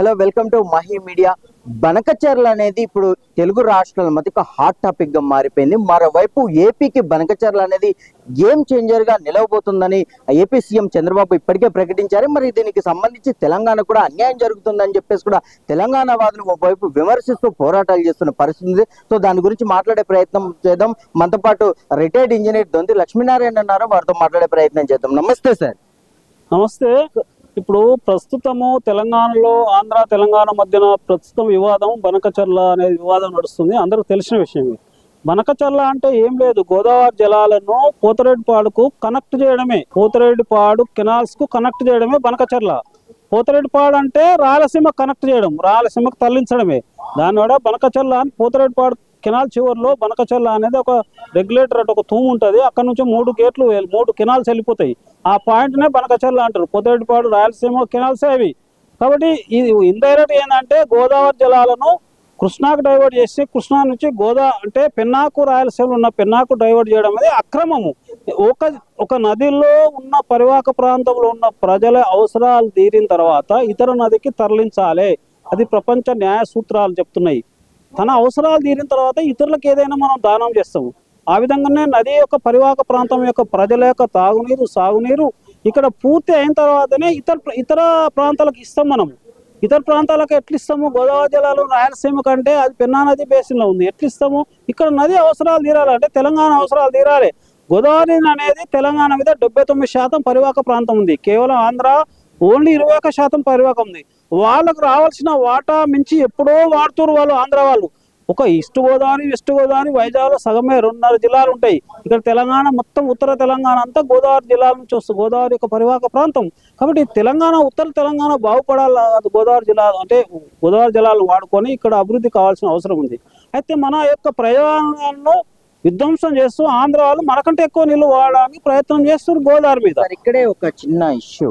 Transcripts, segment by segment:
Hello welcome to Mahi media. Banakacherla అనేది ఇప్పుడు తెలుగు రాష్ట్రాల మధ్య ఒక హాట్ టాపిక్గా మారిపోయింది. మరోవైపు ఏపీకి బనకచర్ల అనేది గేమ్ చేంజర్గా నిలవబోతుందని ఏపీ సీఎం చంద్రబాబు ఇప్పటికే ప్రకటించారు. మరి దీనికి సంబంధించి తెలంగాణ కూడా అన్యాయం జరుగుతుందని చెప్పేసి కూడా తెలంగాణ వాదులు ఒకవైపు విమర్శిస్తూ పోరాటాలు చేస్తున్న పరిస్థితి ఉంది. సో దాని గురించి మాట్లాడే ప్రయత్నం చేద్దాం. మనతో పాటు రిటైర్డ్ ఇంజనీర్ దొంది లక్ష్మీనారాయణ అన్నారు. వారితో మాట్లాడే ప్రయత్నం చేద్దాం. నమస్తే సార్. నమస్తే. ఇప్పుడు ప్రస్తుతము తెలంగాణలో ఆంధ్ర తెలంగాణ మధ్యన ప్రస్తుతం వివాదం బనకచర్ల అనే వివాదం నడుస్తుంది. అందరూ తెలిసిన విషయం బనకచర్ల అంటే ఏం లేదు. గోదావరి జలాలను పోతరేడుపాడుకు కనెక్ట్ చేయడమే. పోతరేడుపాడు కెనాల్స్కు కనెక్ట్ చేయడమే బనకచర్ల. పోతరేడుపాడు అంటే రాయలసీమ కనెక్ట్ చేయడం రాయలసీమకు తరలించడమే. దానివల్ల బనకచర్ల అని పోతరేడుపాడు కెనాల్ చివరిలో బనకచెల్ల అనేది ఒక రెగ్యులేటర్ అంటే ఒక తూము ఉంటుంది. అక్కడ నుంచి మూడు గేట్లు మూడు కెనాల్స్ వెళ్ళిపోతాయి. ఆ పాయింట్నే బనకచెల్ల అంటారు. పొద్దుపాడు రాయలసీమ కెనాల్స్ అవి. కాబట్టి ఇది ఇండైరెక్ట్ ఏంటంటే గోదావరి జలాలను కృష్ణాకు డైవర్ట్ చేసి కృష్ణా నుంచి గోదా అంటే పెన్నాకు రాయలసీమలో ఉన్న పెన్నాకు డైవర్ట్ చేయడం అనేది అక్రమము. ఒక ఒక నదిలో ఉన్న పరివాహక ప్రాంతంలో ఉన్న ప్రజల అవసరాలు తీరిన తర్వాత ఇతర నదికి తరలించాలి. అది ప్రపంచ న్యాయ సూత్రాలు చెప్తున్నాయి. తన అవసరాలు తీరిన తర్వాత ఇతరులకు ఏదైనా మనం దానం చేస్తాము. ఆ విధంగానే నది యొక్క పరివాహక ప్రాంతం యొక్క ప్రజల యొక్క తాగునీరు సాగునీరు ఇక్కడ పూర్తి అయిన తర్వాతనే ఇతర ఇతర ప్రాంతాలకు ఇస్తాం మనం ఇతర ప్రాంతాలకు ఎట్లిస్తాము గోదావరి జిల్లాలో రాయలసీమ కంటే అది పెన్నా నది బేసిన్లో ఉంది. ఎట్లిస్తాము ఇక్కడ నది అవసరాలు తీరాలి అంటే తెలంగాణ అవసరాలు తీరాలి. గోదావరి అనేది తెలంగాణ మీద డెబ్బై తొమ్మిది శాతం పరివాహక ప్రాంతం ఉంది. కేవలం ఆంధ్ర ఓన్లీ ఇరవై ఒక్క శాతం పరివాహకం ఉంది. వాళ్ళకు రావాల్సిన వాటా మించి ఎప్పుడో వాడుతున్నారు వాళ్ళు ఆంధ్ర వాళ్ళు. ఒక ఈస్ట్ గోదావరి వెస్ట్ గోదావరి వైజాగ్లో సగమే రెండున్నర జిల్లాలు ఉంటాయి. ఇక్కడ తెలంగాణ మొత్తం ఉత్తర తెలంగాణ అంతా గోదావరి జిల్లాల నుంచి వస్తుంది గోదావరి యొక్క పరివాహక ప్రాంతం. కాబట్టి తెలంగాణ ఉత్తర తెలంగాణ బాగుపడాలి అది గోదావరి జిల్లా అంటే గోదావరి జిల్లాలు వాడుకొని ఇక్కడ అభివృద్ధి కావాల్సిన అవసరం ఉంది. అయితే మన యొక్క ప్రయాణాలను విధ్వంసం చేస్తూ ఆంధ్ర వాళ్ళు మనకంటే ఎక్కువ నీళ్ళు వాడడానికి ప్రయత్నం చేస్తున్నారు గోదావరి మీద. ఇక్కడే ఒక చిన్న ఇష్యూ.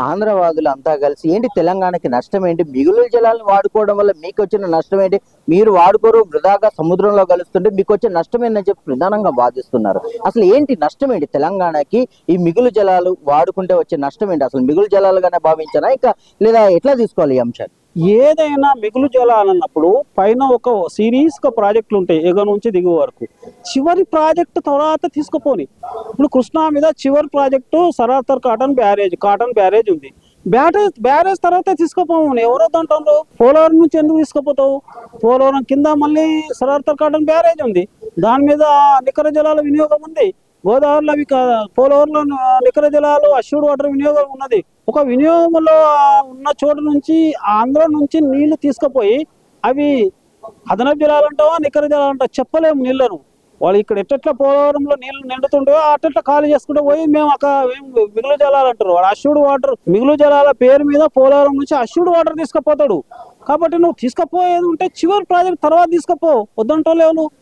ఆంధ్రవాదులు అంతా కలిసి ఏంటి తెలంగాణకి నష్టం ఏంటి? మిగులు జలాలను వాడుకోవడం వల్ల మీకు వచ్చిన నష్టం ఏంటి? మీరు వాడుకోరు వృధాగా సముద్రంలో కలుస్తుంటే మీకు వచ్చే నష్టం ఏంటని చెప్పి ప్రధానంగా వాదిస్తున్నారు. అసలు ఏంటి నష్టం ఏంటి తెలంగాణకి? ఈ మిగులు జలాలు వాడుకుంటే వచ్చే నష్టం ఏంటి? అసలు మిగులు జలాలుగానే భావించారా? ఇంకా లేదా ఎట్లా తీసుకోవాలి ఈ అంశాన్ని? ఏదైనా మిగులు జలాలన్నప్పుడు పైన ఒక సిరీస్గా ప్రాజెక్టులు ఉంటాయి ఎగ నుంచి దిగువ వరకు. చివరి ప్రాజెక్ట్ తర్వాత తీసుకుపోని. ఇప్పుడు కృష్ణా మీద చివరి project సరాతర్ cotton barrage cotton barrage ఉంది. బ్యారేజ్ బ్యారేజ్ తర్వాత తీసుకుపోము ఎవరో అంటారు పోలవరం నుంచి ఎందుకు తీసుకుపోతావు? పోలవరం కింద మళ్ళీ సరాతర్ కాటన్ బ్యారేజ్ ఉంది. దాని మీద నికర జలాల వినియోగం ఉంది. గోదావరిలో అవి పోలవరంలో నికర జలాలు అష్యూడ్ వాటర్ వినియోగం ఉన్నది. ఒక వినియోగంలో ఉన్న చోటు నుంచి ఆంధ్ర నుంచి నీళ్ళు తీసుకుపోయి అవి అదనపు జలాలు అంటావా నికర జలాలు అంటావా? చెప్పలేము నీళ్ళను. వాళ్ళు ఇక్కడ ఎట్టట్ల పోలవరంలో నీళ్ళు నిండుతుంటాయో అట్టెట్లా ఖాళీ చేసుకుంటూ పోయి మేము అక్కడ మిగులు జలాలు అంటారు. వాడు అష్యూడ్ వాటర్ మిగులు జలాల పేరు మీద పోలవరం నుంచి అష్యూడ్ వాటర్ తీసుకుపోతాడు. కాబట్టి నువ్వు తీసుకుపోయేది ఉంటే చివరి ప్రాజెక్ట్ తర్వాత తీసుకుపో. వద్దంటోలేవు నువ్వు.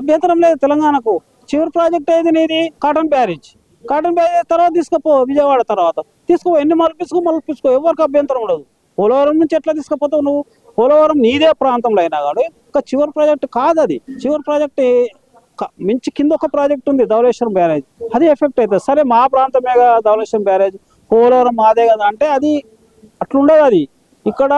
అభ్యంతరం లేదు తెలంగాణకు. చివరి ప్రాజెక్ట్ ఏది నీది? Cotton barrage. కాటన్ బ్యారేజ్ తర్వాత తీసుకుపో విజయవాడ తర్వాత. తీసుకో ఎన్ని మలిపించుకో మలిపించుకో ఎవరికి అభ్యంతరం ఉండదు. పోలవరం నుంచి ఎట్లా తీసుకుపోతావు నువ్వు? పోలవరం నీదే ప్రాంతంలో అయినా కానీ ఒక చివరి ప్రాజెక్ట్ కాదు అది. చివరి ప్రాజెక్ట్ మించి కింద ఒక ప్రాజెక్ట్ ఉంది ధవలేశ్వరం బ్యారేజ్. అది ఎఫెక్ట్ అవుతుంది సరే మా ప్రాంతమే కదా ధవలేశ్వరం బ్యారేజ్. పోలవరం మాదే కదా. అంటే అది అట్లుండదు అది. ఇక్కడ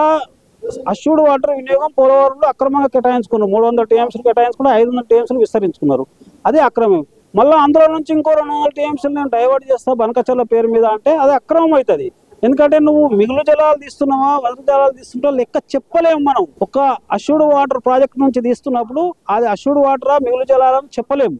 అష్యూడ్ వాటర్ వినియోగం పోలవరంలో అక్రమంగా కేటాయించుకున్నారు. మూడు వందల టీఎంసీలు కేటాయించుకుని ఐదు వందల టీఎంసీలు విస్తరించుకున్నారు. అదే అక్రమం. మళ్ళీ అందులో నుంచి ఇంకో రెండు వందల టీఎంసీలు నేను డైవర్ట్ చేస్తా బనకచర్ల పేరు మీద అంటే అది అక్రమం అవుతుంది. ఎందుకంటే నువ్వు మిగులు జలాలు తీస్తున్నావా వదల జలాలు తీస్తుంటా లెక్క చెప్పలేము మనం. ఒక అష్యూడ్ వాటర్ ప్రాజెక్ట్ నుంచి తీస్తున్నప్పుడు అది అష్యూడ్ వాటరా మిగులు జలాలని చెప్పలేము.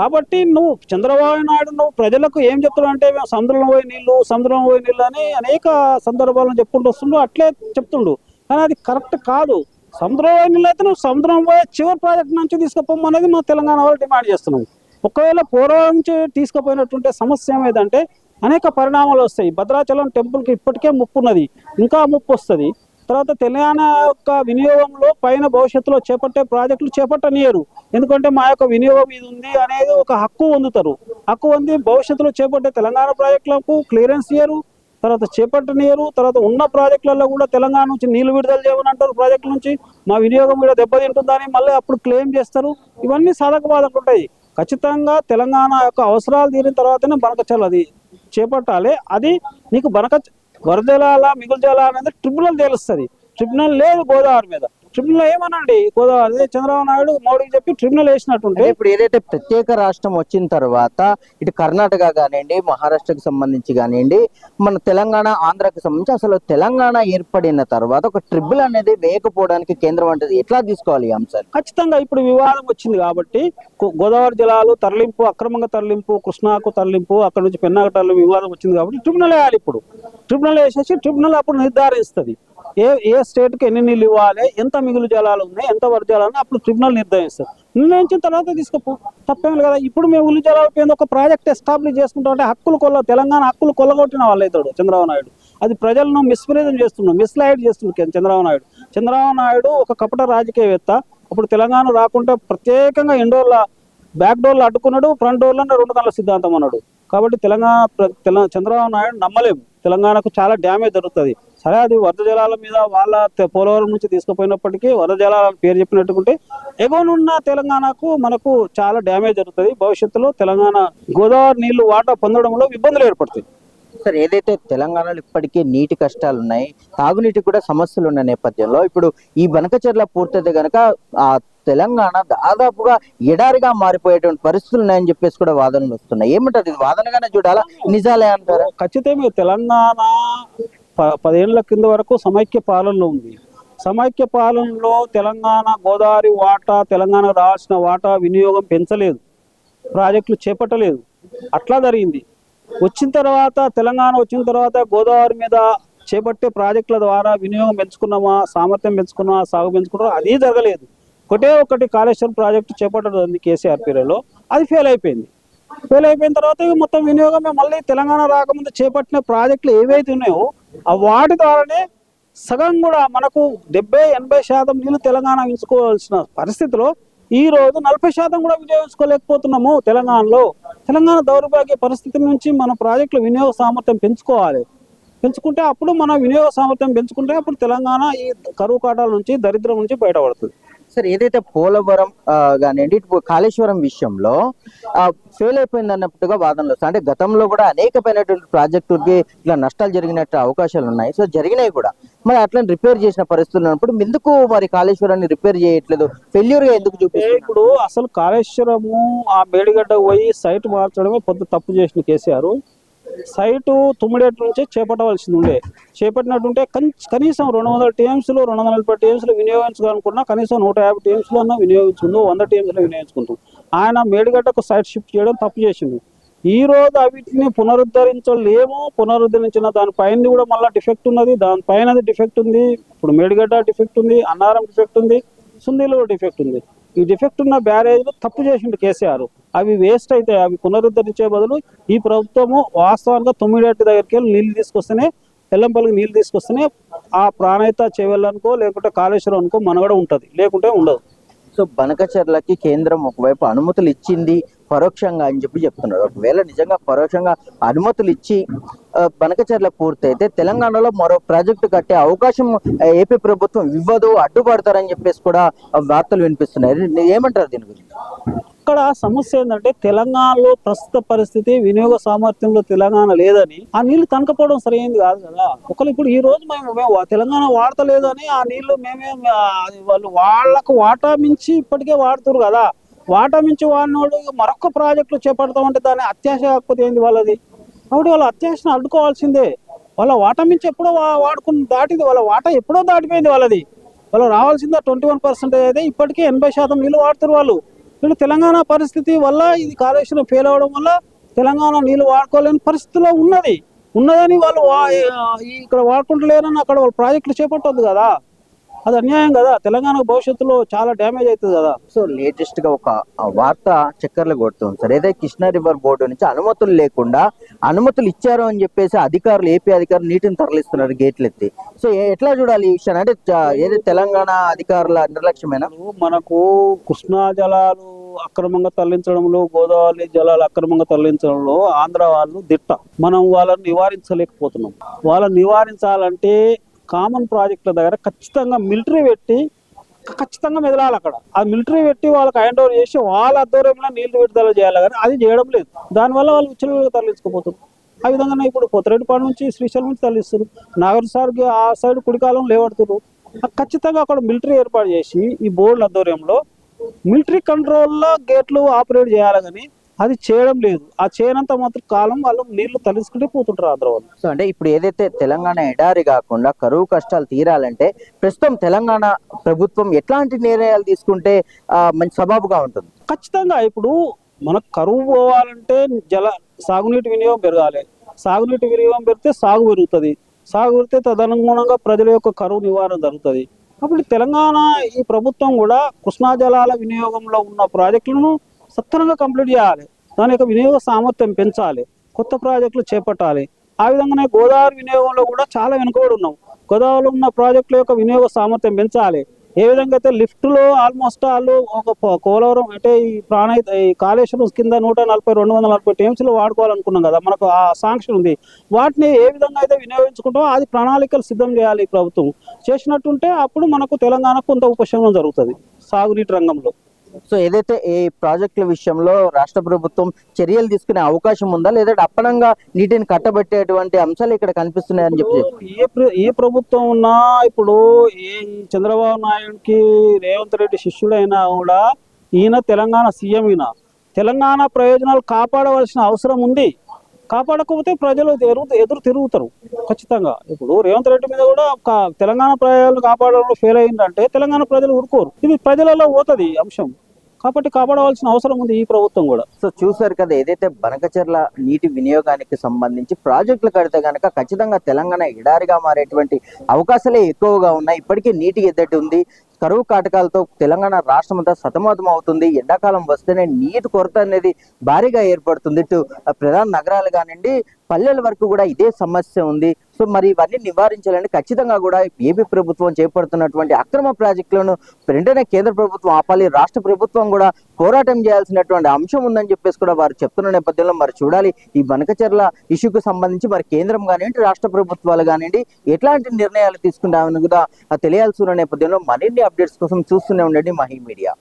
కాబట్టి నువ్వు చంద్రబాబు నాయుడు నువ్వు ప్రజలకు ఏం చెప్తున్నావు అంటే మేము సముద్రంలో పోయి నీళ్ళు సముద్రంలో పోయి నీళ్ళు అని అనేక సందర్భాలను చెప్పుకుంటూ వస్తుండు. అట్లే చెప్తుండు. కానీ అది కరెక్ట్ కాదు. సముద్రం నీళ్ళు అయితే నువ్వు సముద్రం పోయే చివరి ప్రాజెక్ట్ నుంచి తీసుకుపోమనేది మా తెలంగాణ వాళ్ళు డిమాండ్ చేస్తున్నాం ఒకవేళ పూర్వం నుంచి తీసుకుపోయినటువంటి సమస్య ఏమైందంటే అనేక పరిణామాలు వస్తాయి. భద్రాచలం టెంపుల్కి ఇప్పటికే ముప్పు ఉన్నది. ఇంకా ముప్పు వస్తుంది. తర్వాత తెలంగాణ యొక్క వినియోగంలో పైన భవిష్యత్తులో చేపట్టే ప్రాజెక్టులు చేపట్టనియరు. ఎందుకంటే మా యొక్క వినియోగం ఇది ఉంది అనేది ఒక హక్కు పొందుతారు. హక్కు పొంది భవిష్యత్తులో చేపట్టే తెలంగాణ ప్రాజెక్టులకు క్లియరెన్స్ ఇయ్యరు. తర్వాత చేపట్టనియరు. తర్వాత ఉన్న ప్రాజెక్టులలో కూడా తెలంగాణ నుంచి నీళ్ళు విడుదల చేయమని అంటారు. ప్రాజెక్టుల నుంచి మా వినియోగం కూడా దెబ్బతింటుందని మళ్ళీ అప్పుడు క్లెయిమ్ చేస్తారు. ఇవన్నీ సాధక బాధకులు ఉంటాయి. ఖచ్చితంగా తెలంగాణ యొక్క అవసరాలు తీరిన తర్వాతనే బనకచల్ అది చేపట్టాలి. అది నీకు బనక వరదలాల మిగులు జలాల అనేది ట్రిబ్యునల్ తేలుస్తుంది. ట్రిబ్యునల్ లేదు గోదావరి మీద. ట్రిబ్యునల్ ఏమనండి? గోదావరి అదే చంద్రబాబు నాయుడు మోడీకి చెప్పి ట్రిబ్యునల్ వేసినట్టుంటే. ఇప్పుడు ఏదైతే ప్రత్యేక రాష్ట్రం వచ్చిన తర్వాత ఇటు కర్ణాటక కానివ్వండి మహారాష్ట్రకి సంబంధించి కానివ్వండి మన తెలంగాణ ఆంధ్రాకి సంబంధించి అసలు తెలంగాణ ఏర్పడిన తర్వాత ఒక ట్రిబుల్ అనేది వేయకపోవడానికి కేంద్రం అంటే ఎట్లా తీసుకోవాలి ఈ అంశాలు ఖచ్చితంగా ఇప్పుడు వివాదం వచ్చింది కాబట్టి గోదావరి జలాలు తరలింపు అక్రమంగా తరలింపు కృష్ణాకు తరలింపు అక్కడ నుంచి పెన్నాకు తరలింపు వివాదం వచ్చింది కాబట్టి ట్రిబ్యునల్ వేయాలి ఇప్పుడు. ట్రిబ్యునల్ వేసేసి ట్రిబ్యునల్ అప్పుడు నిర్ధారిస్తుంది. ఏ ఏ స్టేట్కి ఎన్ని నీళ్ళు ఇవ్వాలి ఎంత మిగులు జలాలు ఉన్నాయి ఎంత వరద జలాలు అప్పుడు ట్రిబ్యునల్ నిర్ణయిస్తారు నిర్ణయించిన తర్వాత తీసుకుపో. తప్పేం కదా ఇప్పుడు మేము ఉల్లి జలాల పైన ఒక ప్రాజెక్ట్ ఎస్టాబ్లిష్ చేసుకుంటాం అంటే హక్కులు కొల్ల తెలంగాణ హక్కులు కొల్లగొట్టిన వాళ్ళు అవుతాడు చంద్రబాబు నాయుడు. అది ప్రజలను మిస్ప్రేజం చేస్తున్నాడు మిస్లైడ్ చేస్తున్నాడు చంద్రబాబు నాయుడు. చంద్రబాబు నాయుడు ఒక కపట రాజకీయవేత్త. అప్పుడు తెలంగాణ రాకుంటే ప్రత్యేకంగా ఇండోర్ల బ్యాక్ డోర్లు అడ్డుకున్నాడు ఫ్రంట్ డోర్లో రెండు కళ్ళ సిద్ధాంతం అన్నాడు. కాబట్టి తెలంగాణ చంద్రబాబు నాయుడు నమ్మలేము. తెలంగాణకు చాలా డ్యామేజ్ జరుగుతుంది. సరే అది వరద జలాల మీద వాళ్ళ పోలవరం నుంచి తీసుకుపోయినప్పటికీ వరద జలాల పేరు చెప్పినట్టుకుంటే ఎగువనున్న తెలంగాణకు మనకు చాలా డ్యామేజ్ జరుగుతుంది. భవిష్యత్తులో తెలంగాణ గోదావరి నీళ్ళు వాటా పొందడంలో ఇబ్బందులు ఏర్పడతాయి. సార్ ఏదైతే తెలంగాణలో ఇప్పటికే నీటి కష్టాలు ఉన్నాయి తాగునీటికి కూడా సమస్యలు ఉన్న నేపథ్యంలో ఇప్పుడు ఈ బనకచెర్ల పూర్తయితే గనక ఆ తెలంగాణ దాదాపుగా ఎడారిగా మారిపోయేటువంటి పరిస్థితులు ఉన్నాయని చెప్పేసి కూడా వాదనలు వస్తున్నాయి. ఏమంటారు? ఇది వాదనగానే చూడాలా? నిజాలే అంటారా? ఖచ్చితంగా తెలంగాణ ప- పదేళ్ళ కింద వరకు సమైక్య పాలనలో ఉంది. సమైక్య పాలనలో తెలంగాణ గోదావరి వాటా తెలంగాణ రావాల్సిన వాటా వినియోగం పెంచలేదు. ప్రాజెక్టులు చేపట్టలేదు. అట్లా జరిగింది. వచ్చిన తర్వాత తెలంగాణ వచ్చిన తర్వాత గోదావరి మీద చేపట్టే ప్రాజెక్టుల ద్వారా వినియోగం పెంచుకున్నామా సామర్థ్యం పెంచుకున్నామా సాగు పెంచుకున్నామా అది జరగలేదు. ఒకటే ఒకటి కాళేశ్వరం ప్రాజెక్టు చేపట్టడం కేసీఆర్ పీరియడ్లో. అది ఫెయిల్ అయిపోయింది. ఫెయిల్ అయిపోయిన తర్వాత ఇక మొత్తం వినియోగమే మళ్ళీ తెలంగాణ రాకముందు చేపట్టిన ప్రాజెక్టులు ఏవైతే ఉన్నాయో ఆ వాటి ద్వారానే సగం కూడా మనకు డెబ్బై ఎనభై శాతం నీళ్ళు తెలంగాణ ఉంచుకోవాల్సిన పరిస్థితిలో ఈ రోజు నలభై శాతం కూడా వినియోగించుకోలేకపోతున్నాము తెలంగాణలో. తెలంగాణ దౌర్భాగ్య పరిస్థితి నుంచి మన ప్రాజెక్టుల వినియోగ సామర్థ్యం పెంచుకోవాలి. పెంచుకుంటే అప్పుడు మన వినియోగ సామర్థ్యం పెంచుకుంటే అప్పుడు తెలంగాణ ఈ కరువు కాటాల నుంచి దరిద్రం నుంచి బయటపడుతుంది. సార్ ఏదైతే పోలవరం కానివ్వండి ఇటు కాళేశ్వరం విషయంలో ఫెయిల్ అయిపోయింది అన్నట్టుగా వాదనలు వస్తాయి. అంటే గతంలో కూడా అనేకమైనటువంటి ప్రాజెక్టులకి ఇట్లా నష్టాలు జరిగినట్టు అవకాశాలు ఉన్నాయి. సో జరిగినాయి కూడా. మరి అట్లా రిపేర్ చేసిన పరిస్థితులు ఉన్నప్పుడు ఎందుకు మరి కాళేశ్వరాన్ని రిపేర్ చేయట్లేదు? ఫెయిల్యూర్గా ఎందుకు అంటే ఇప్పుడు అసలు కాళేశ్వరము ఆ మేడిగడ్డ పోయి సైట్ మార్చడమే పొద్దు తప్పు చేసిన కేసీఆర్. సైటు తుమ్మిడేటి నుంచే చేపట్టవలసింది ఉండే చేపట్టినట్టుంటే కనీసం రెండు వందల టీఎంసీలు రెండు వందల నలభై టీఎంసీలు వినియోగించుకోవాలనుకున్నా కనీసం నూట యాభై టీఎంసీలు అన్న వినియోగించుకుందాం వంద టీఎంసీలు వినియోగించుకుంటాం. ఆయన మేడిగడ్డకు సైట్ షిఫ్ట్ చేయడం తప్పు చేసింది ఈ రోజు అవిటిని పునరుద్ధరించలేము పునరుద్ధరించిన దానిపైన కూడా మళ్ళీ డిఫెక్ట్ ఉన్నది దానిపైన డిఫెక్ట్ ఉంది ఇప్పుడు మేడిగడ్డ డిఫెక్ట్ ఉంది అన్నారం డిఫెక్ట్ ఉంది సుందీలో డిఫెక్ట్ ఉంది. ఈ డిఫెక్ట్ ఉన్న బ్యారేజ్లు తప్పు చేసిండు కేసీఆర్. అవి వేస్ట్ అయితే అవి పునరుద్ధరించే బదులు ఈ ప్రభుత్వము వాస్తవంగా తొమ్మిడేటి దగ్గరికి వెళ్ళి నీళ్ళు తీసుకొస్తేనే ఎల్లంపల్లికి నీళ్ళు తీసుకొస్తేనే ఆ ప్రాణయిత చెవెళ్ళనుకో లేకుంటే కాళేశ్వరం అనుకో మనగడ ఉంటుంది లేకుంటే ఉండదు. సో బనకచర్లకి కేంద్రం ఒకవైపు అనుమతులు ఇచ్చింది పరోక్షంగా అని చెప్పి చెప్తున్నారు. ఒకవేళ నిజంగా పరోక్షంగా అనుమతులు ఇచ్చి బనకచర్ల పూర్తయితే తెలంగాణలో మరో ప్రాజెక్టు కట్టే అవకాశం ఏపీ ప్రభుత్వం ఇవ్వదు అడ్డుపడతారని చెప్పేసి కూడా వార్తలు వినిపిస్తున్నాయి. ఏమంటారు దీని గురించి? ఇక్కడ సమస్య ఏంటంటే తెలంగాణలో ప్రస్తుత పరిస్థితి వినియోగ సామర్థ్యంలో తెలంగాణ లేదని ఆ నీళ్ళు తనకపోవడం సరైనది కాదు కదా. ఒకళ్ళు ఇప్పుడు ఈ రోజు మేము మేము తెలంగాణ వాడతలేదని ఆ నీళ్ళు మేమే వాళ్ళు వాళ్ళకు వాటా మించి ఇప్పటికే వాడుతురు కదా. వాటమించి వాడినోడు మరొక ప్రాజెక్టులు చేపడతామంటే దాని అత్యాశ కాకపోతే ఏంది వాళ్ళది? కాబట్టి వాళ్ళ అత్యాశను అడ్డుకోవాల్సిందే. వాళ్ళ వాటా మించి ఎప్పుడో వాడుకుని దాటింది. వాళ్ళ వాటా ఎప్పుడో దాటిపోయింది వాళ్ళది. వాళ్ళు రావాల్సిందా ట్వంటీ వన్ పర్సెంటేజ్ అయితే ఇప్పటికే ఎనభై శాతం నీళ్ళు వాడుతారు వాళ్ళు. వీళ్ళు తెలంగాణ పరిస్థితి వల్ల ఇది కాలుష్యం ఫెయిల్ అవడం వల్ల తెలంగాణ నీళ్ళు వాడుకోలేని పరిస్థితిలో ఉన్నది. ఉన్నదని వాళ్ళు ఇక్కడ వాడుకుంటలేరని అక్కడ వాళ్ళు ప్రాజెక్టులు చేపట్టొద్దు కదా. అది అన్యాయం కదా. తెలంగాణ భవిష్యత్తులో చాలా డ్యామేజ్ అవుతుంది కదా. సో లేటెస్ట్గా ఒక వార్త చక్కర్లు కొడుతుంది. సార్ ఏదైతే కృష్ణా రివర్ బోర్డు నుంచి అనుమతులు లేకుండా అనుమతులు ఇచ్చారు అని చెప్పేసి అధికారులు ఏపీ అధికారులు నీటిని తరలిస్తున్నారు గేట్లు ఎత్తి. సో ఎట్లా చూడాలి ఈ విషయాన్ని అంటే ఏదైతే తెలంగాణ అధికారుల నిర్లక్ష్యమేనా? మనకు కృష్ణా జలాలు అక్రమంగా తరలించడంలో గోదావరి జలాలు అక్రమంగా తరలించడంలో ఆంధ్ర వాళ్ళు దిట్ట. మనం వాళ్ళని నివారించలేకపోతున్నాం. వాళ్ళని నివారించాలంటే కామన్ ప్రాజెక్టుల దగ్గర ఖచ్చితంగా మిలిటరీ పెట్టి ఖచ్చితంగా మెదలాలి అక్కడ. ఆ మిలిటరీ పెట్టి వాళ్ళకి హ్యాండ్ ఓవర్ చేసి వాళ్ళ ఆధ్వర్యంలో నీళ్ళు విడుదల చేయాలి కానీ అది చేయడం లేదు. దానివల్ల వాళ్ళు విచ్చలవిడిగా తరలించుకోపోతున్నారు ఆ విధంగానే ఇప్పుడు కొత్తరెడ్డిపాడు నుంచి శ్రీశైలం నుంచి తరలిస్తారు నాగర్ సార్కి ఆ సైడ్ కుడికాలం లేవడుతున్నారు. ఖచ్చితంగా అక్కడ మిలిటరీ ఏర్పాటు చేసి ఈ బోర్డుల ఆధ్వర్యంలో మిలిటరీ కంట్రోల్లో గేట్లు ఆపరేట్ చేయాలి కానీ అది చేయడం లేదు. ఆ చేయనంత మాత్రం కాలం వాళ్ళు నీళ్ళు తలుసుకుంటే పోతుంటారు ఆంధ్ర వాళ్ళు. సో అంటే ఇప్పుడు ఏదైతే తెలంగాణ ఎడారి కాకుండా కరువు కష్టాలు తీరాలంటే ప్రస్తుతం తెలంగాణ ప్రభుత్వం ఎట్లాంటి నిర్ణయాలు తీసుకుంటే మంచి సబాబుగా ఉంటుంది? ఖచ్చితంగా ఇప్పుడు మనకు కరువు పోవాలంటే జల సాగునీటి వినియోగం పెరగాలి. సాగునీటి వినియోగం పెరిగితే సాగు పెరుగుతుంది. సాగు పెరిగితే తదనుగుణంగా ప్రజల యొక్క కరువు నివారణ జరుగుతుంది. కాబట్టి తెలంగాణ ఈ ప్రభుత్వం కూడా కృష్ణా జలాల వినియోగంలో ఉన్న ప్రాజెక్టులను సత్వరంగా కంప్లీట్ చేయాలి. దాని యొక్క వినియోగ సామర్థ్యం పెంచాలి. కొత్త ప్రాజెక్టులు చేపట్టాలి. ఆ విధంగానే గోదావరి వినియోగంలో కూడా చాలా వెనుకబడి ఉన్నాం. గోదావరిలో ఉన్న ప్రాజెక్టుల యొక్క వినియోగ సామర్థ్యం పెంచాలి. ఏ విధంగా అయితే లిఫ్ట్లో ఆల్మోస్ట్ ఆల్ ఒక కోలవరం అంటే ఈ ప్రాణ ఈ కాళేశ్వరం కింద నూట నలభై రెండు వందల నలభై టీఎంసీలు వాడుకోవాలనుకున్నాం కదా మనకు ఆ సాంక్షన్ ఉంది. వాటిని ఏ విధంగా అయితే వినియోగించుకుంటామో అది ప్రణాళికలు సిద్ధం చేయాలి ప్రభుత్వం. చేసినట్టుంటే అప్పుడు మనకు తెలంగాణ కొంత ఉపశమనం జరుగుతుంది సాగునీటి రంగంలో. సో ఏదైతే ఈ ప్రాజెక్టుల విషయంలో రాష్ట్ర ప్రభుత్వం చర్యలు తీసుకునే అవకాశం ఉందా? లేదంటే అప్పనంగా నీటిని కట్టబెట్టేటువంటి అంశాలు ఇక్కడ కనిపిస్తున్నాయని చెప్పి. ఏ ఏ ప్రభుత్వం ఉన్నా ఇప్పుడు ఏ చంద్రబాబు నాయుడుకి రేవంత్ రెడ్డి శిష్యుడైనా కూడా ఈయన తెలంగాణ సీఎం ఈయన. తెలంగాణ ప్రయోజనాలు కాపాడవలసిన అవసరం ఉంది. కాపాడకపోతే ప్రజలు ఎదురు ఎదురు తిరుగుతారు. ఖచ్చితంగా. ఇప్పుడు రేవంత్ రెడ్డి మీద కూడా తెలంగాణ ప్రజలు కాపాడడంలో ఫెయిల్ అయిందంటే తెలంగాణ ప్రజలు ఊరుకోరు. ఇది ప్రజలలో పోతుంది అంశం. కాబట్టి కాపాడవలసిన అవసరం ఉంది ఈ ప్రభుత్వం కూడా. సో చూసారు కదా ఏదైతే బనకచెర్ల నీటి వినియోగానికి సంబంధించి ప్రాజెక్టులు కడితే కనుక ఖచ్చితంగా తెలంగాణ ఎడారిగా మారేటువంటి అవకాశాలే ఎక్కువగా ఉన్నాయి. ఇప్పటికీ నీటి ఎద్దటి ఉంది. కరువు కాటకాలతో తెలంగాణ రాష్ట్రం అంతా సతమతం అవుతుంది. ఎండాకాలం వస్తేనే నీటి కొరత అనేది భారీగా ఏర్పడుతుంది. ఇటు ప్రధాన నగరాలు కానివ్వండి పల్లెల వరకు కూడా ఇదే సమస్య ఉంది. సో మరి ఇవన్నీ నివారించాలని ఖచ్చితంగా కూడా ఏపీ ప్రభుత్వం చేపడుతున్నటువంటి అక్రమ ప్రాజెక్టులను వెంటనే కేంద్ర ప్రభుత్వం ఆపాలి. రాష్ట్ర ప్రభుత్వం కూడా పోరాటం చేయాల్సినటువంటి అంశం ఉందని చెప్పేసి కూడా వారు చెప్తున్న నేపథ్యంలో మరి చూడాలి. ఈ బనకచర్ల ఇష్యూకి సంబంధించి మరి కేంద్రం కానివ్వండి రాష్ట్ర ప్రభుత్వాలు కానివ్వండి ఎట్లాంటి నిర్ణయాలు తీసుకుంటామని కూడా తెలియాల్సి ఉన్న నేపథ్యంలో మరిన్ని అప్డేట్స్ కోసం చూస్తూనే ఉండండి మహీ మీడియా.